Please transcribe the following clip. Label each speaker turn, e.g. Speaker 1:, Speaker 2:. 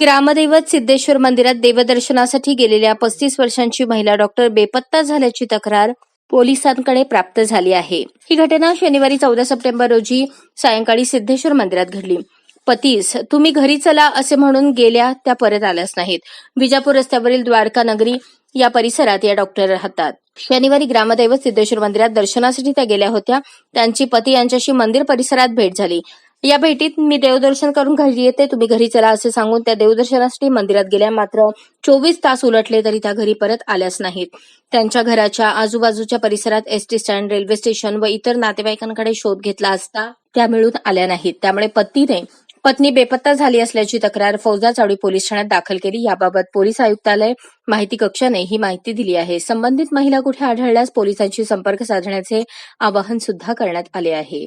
Speaker 1: ग्रामदैवत सिद्धेश्वर मंदिरात देवदर्शनासाठी गेलेल्या पस्तीस वर्षांची महिला डॉक्टर बेपत्ता झाल्याची तक्रार पोलिसांकडे प्राप्त झाली आहे. ही घटना शनिवारी चौदा सप्टेंबर रोजी सायंकाळी सिद्धेश्वर मंदिरात घडली. पतीस तुम्ही घरी चला असे म्हणून गेल्या त्या परत आल्याच नाहीत. विजापूर रस्त्यावरील द्वारका नगरी या परिसरात या डॉक्टर राहतात. शनिवारी ग्रामदैवत सिद्धेश्वर मंदिरात दर्शनासाठी त्या गेल्या होत्या. त्यांची पती यांच्याशी मंदिर परिसरात भेट झाली. या भेटीत मी देवदर्शन करून घरी येते. तुम्ही घरी चला असे सांगून त्या देवदर्शनासाठी मंदिरात गेल्या मात्र चोवीस तास उलटले तरी त्या घरी परत आल्याच नाहीत. त्यांच्या घराच्या आजूबाजूच्या परिसरात एसटी स्टँड रेल्वे स्टेशन व इतर नातेवाईकांकडे शोध घेतला असता त्या मिळून आल्या नाहीत. त्यामुळे पतीने पत्नी बेपत्ता झाली असल्याची तक्रार फौजा चावडी पोलीस ठाण्यात दाखल केली. याबाबत पोलीस आयुक्तालय माहिती कक्षाने ही माहिती दिली आहे. संबंधित महिला कुठे आढळल्यास पोलिसांशी संपर्क साधण्याचे आवाहन सुद्धा करण्यात आले आहे.